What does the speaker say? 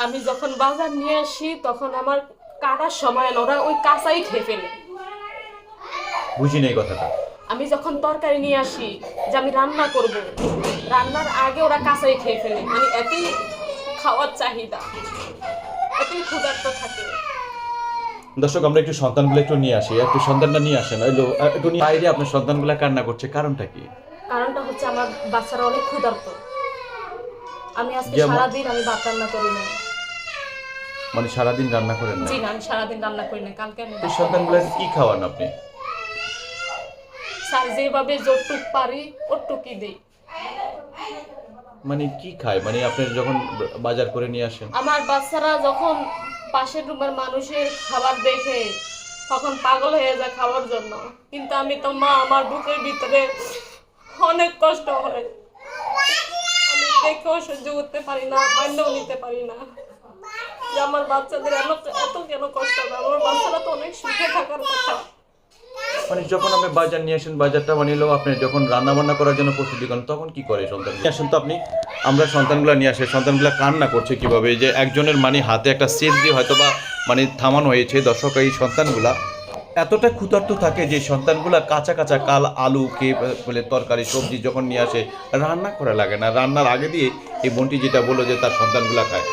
আমি যখন বাজার নিয়ে আসি তখন আমার কাটার সময় ওরা ওই কাঁচাই খেয়ে ফেলে। বুঝি নেই কথাটা। আমি যখন তরকারি নিয়ে আসি যে আমি রান্না করব রান্নার আগে ওরা কাঁচাই খেয়ে ফেলে। মানে এতই খাওয়ার চাহিদা এতই ক্ষুধার্ত থাকে। দর্শক আমরা একটু সন্তানগুলো একটু নিয়ে আসি। একটু সন্তানটা নিয়ে আসেন। একটু নিয়ে- বাইরে আপনার সন্তানগুলো কান্না করছে। কারণটা কি? কারণটা হচ্ছে আমার বাচ্চারা অনেক ক্ষুধার্ত। আমি আজকে? সারাদিন আমি ভাত রান্না করি না মানে সারাদিন রান্না করেন না? জি না আমি সারাদিন রান্না করি না কালকে আমি এই সন্তানগুলো কি খাওয়ান আপনি? স্যার যেভাবে যতটুক পারি ওটুকি দিই। মানে কি খায়? মানে আপনি যখন বাজার করে নিয়ে আসেন? আমার বাচ্চারা যখন পাশের রুমের মানুষের খাবার দেখে তখন পাগল হয়ে যায় খাওয়ার জন্য। কিন্তু আমি তো মা আমার বুকের ভিতরে অনেক কষ্ট হয়। আমি দেখেও সহ্য করতে পারি না মান্যও নিতে পারি না। যে আমার বাচ্চাদের এত এত কেন কষ্ট হবে? আমার বাচ্চারা তো অনেক সুখে থাকার কথা। মানে যখন আপনি বাজার নিয়ে আসেন বাজারটা হলো আপনি যখন রান্না বান্না করার জন্য প্রস্তুতি করেন তখন কি করে সন্তান নিয়ে আসেন তো আপনি। আমরা সন্তানগুলো নিয়ে আসে। সন্তানগুলো কান্না করছে কীভাবে? এই যে একজনের মানে হাতে একটা সেট দিয়ে হয়তো বা মানে থামানো হয়েছে দর্শক এই সন্তানগুলা এতটা ক্ষুধার্ত থাকে যে সন্তানগুলা কাঁচা কাঁচা কাল আলু কে বলে তরকারি সবজি যখন নিয়ে আসে রান্না করা লাগে না। রান্নার আগে দিয়ে এই বোনটি যেটা বলল যে তার সন্তানগুলা খায়।